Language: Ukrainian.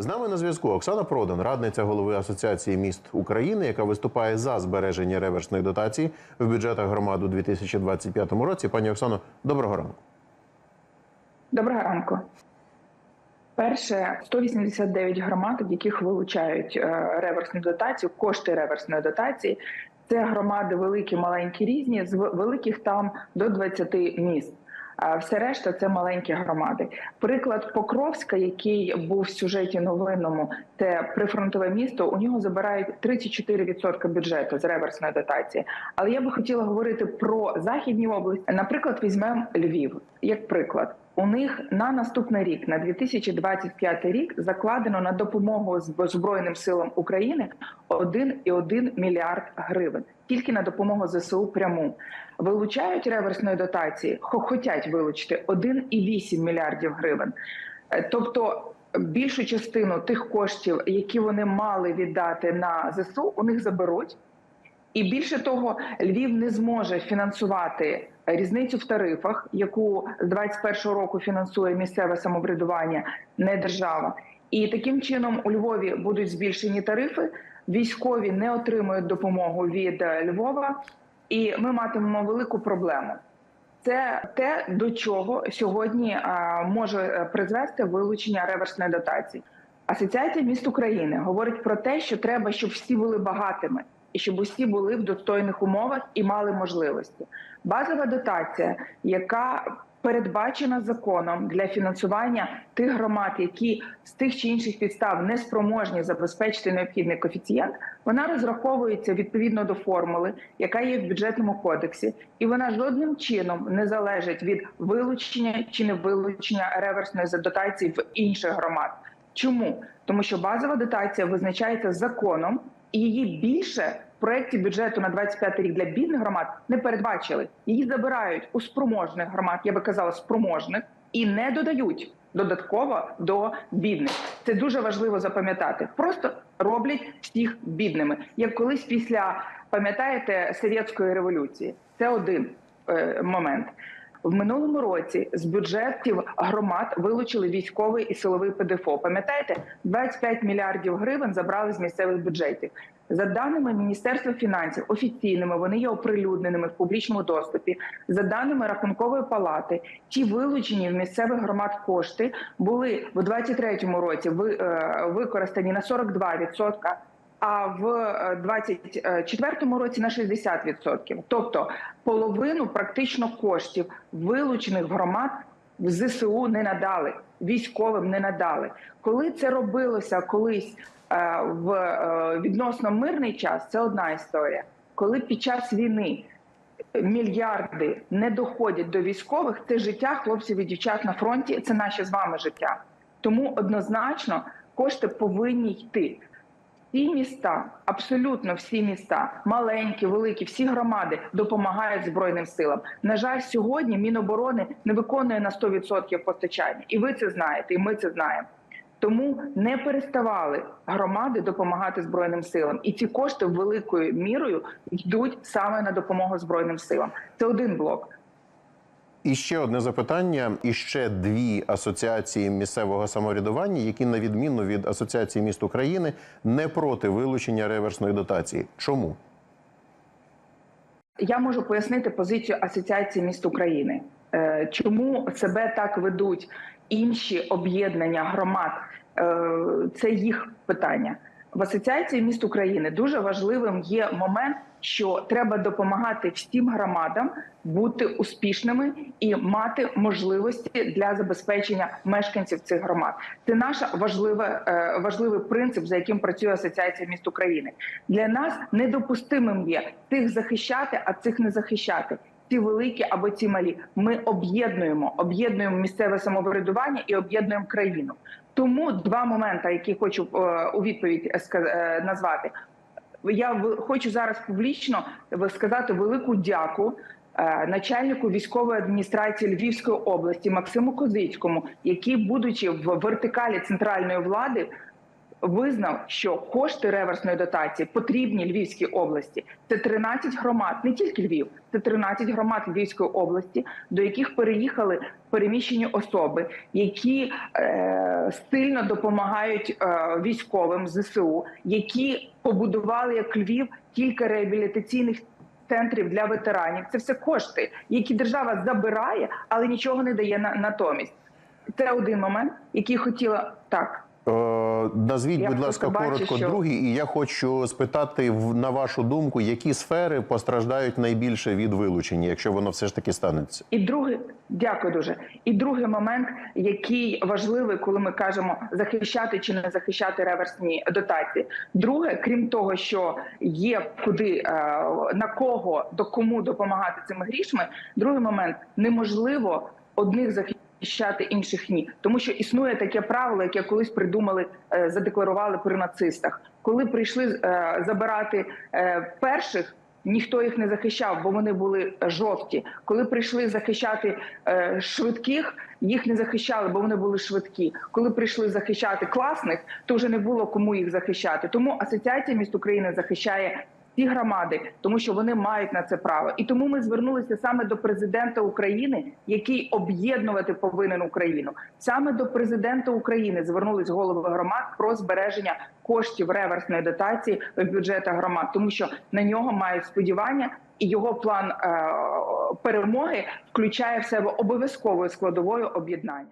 З нами на зв'язку Оксана Продан, радниця голови Асоціації міст України, яка виступає за збереження реверсної дотації в бюджетах громад у 2025 році. Пані Оксано, доброго ранку. Доброго ранку. Перше 189 громад, в яких вилучають е, реверсну дотацію, кошти реверсної дотації. Це громади великі, маленькі, різні. З великих там до 20 міст. Все решта це маленькі громади. Приклад Покровська, який був в сюжеті новинному, це прифронтове місто. У нього забирають 34% бюджету з реверсної дотації. Але я би хотіла говорити про західні області. Наприклад, візьмемо Львів як приклад. У них на наступний рік, на 2025 рік, закладено на допомогу Збройним силам України 1,1 мільярд гривень. Тільки на допомогу ЗСУ пряму вилучають реверсної дотації, хо- хотять вилучити 1,8 мільярдів гривень. Е, Тобто більшу частину тих коштів, які вони мали віддати на ЗСУ, у них заберуть. І більше того, Львів не зможе фінансувати різницю в тарифах, яку з 2021 року фінансує місцеве самоврядування, не держава. І таким чином у Львові будуть збільшені тарифи. Військові не отримують допомогу від е, Львова, і ми матимемо велику проблему. Це те, до чого сьогодні а, може е, призвести вилучення реверсної дотації. Асоціація міст України говорить про те, що треба, щоб всі були багатими і щоб усі були в достойних умовах і мали можливості. Базова дотація, яка передбачена законом для фінансування тих громад, які з тих чи інших підстав не спроможні забезпечити необхідний коефіцієнт, вона розраховується відповідно до формули, яка є в бюджетному кодексі, і вона жодним чином не залежить від вилучення чи не вилучення реверсної дотації в інших громад. Чому? Тому що базова дотація визначається законом, її більше в проєкті бюджету на 25 рік для бідних громад не передбачили. Її забирають у спроможних громад, я би казала, спроможних, і не додають додатково до бідних. Це дуже важливо запам'ятати. Просто роблять всіх бідними, як колись після пам'ятаєте совєтської революції. Це один е, момент. В минулому році з бюджетів громад вилучили військовий і силовий ПДФО. Пам'ятаєте, 25 мільярдів гривень забрали з місцевих бюджетів. За даними Міністерства фінансів, офіційними вони є оприлюдненими в публічному доступі. За даними рахункової палати, ті вилучені в місцевих громад кошти були в 23-му році е, використані на 42%, а в е, 24-му році на 60%. Тобто половину практично коштів вилучених громад в ЗСУ не надали, військовим не надали. Коли це робилося колись е, в е, відносно мирний час, це одна історія. Коли під час війни мільярди не доходять до військових, це життя хлопців і дівчат на фронті, це наше з вами життя. Тому однозначно кошти повинні йти. Всі міста, абсолютно всі міста, маленькі, великі, всі громади допомагають збройним силам. На жаль, сьогодні Міноборони не виконує на 100% постачання, і ви це знаєте, і ми це знаємо. Тому не переставали громади допомагати збройним силам, і ці кошти великою мірою йдуть саме на допомогу збройним силам. Це один блок. І ще одне запитання: і ще дві асоціації місцевого самоврядування, які, на відміну від Асоціації міст України, не проти вилучення реверсної дотації. Чому? Я можу пояснити позицію Асоціації міст України. Е, Чому себе так ведуть інші об'єднання громад? Е, Це їх питання. В Асоціації міст України дуже важливим є момент, що треба допомагати всім громадам бути успішними і мати можливості для забезпечення мешканців цих громад. Це наш важливе, е, важливий принцип, за яким працює Асоціація міст України. Для нас недопустимим є цих захищати, а цих не захищати. Ці великі або ці малі. Ми об'єднуємо, об'єднуємо місцеве самоврядування і об'єднуємо країну. Тому два моменти, які хочу е, у відповідь е, назвати. Я хочу зараз публічно сказати велику дяку е, начальнику військової адміністрації Львівської області Максиму Козицькому, який, будучи в вертикалі центральної влади, визнав, що кошти реверсної дотації потрібні Львівській області. Це 13 громад, не тільки Львів, це 13 громад Львівської області, до яких переїхали переміщені особи, які е, сильно допомагають е, військовим зсу, які побудували як Львів кілька реабілітаційних. Центрів для ветеранів це все кошти, які держава забирає, але нічого не дає на натомість. Це один момент, який хотіла так. Назвіть, Я будь ласка, бачу, коротко що- другий, і я хочу спитати на вашу думку, які сфери постраждають найбільше від вилучення, якщо воно все ж таки станеться. І другий, дякую дуже. І другий момент, який важливий, коли ми кажемо захищати чи не захищати реверсні дотації. Друге, крім того, що є куди е, на кого до кому допомагати цими грішми. Другий момент неможливо одних захищати, інших ні, тому що існує таке правило, яке колись придумали, е, задекларували при нацистах, коли прийшли е, забирати е, перших. Ніхто їх не захищав, бо вони були жовті. Коли прийшли захищати швидких, їх не захищали, бо вони були швидкі. Коли прийшли захищати класних, то вже не було кому їх захищати. Тому асоціація міст України захищає ці громади, тому що вони мають на це право. І тому ми звернулися саме до президента України, який об'єднувати повинен Україну. Саме до президента України звернулись голови громад про збереження коштів реверсної дотації в бюджетах громад, тому що на нього мають сподівання. І його план е, перемоги включає в себе обов'язковою складовою об'єднання.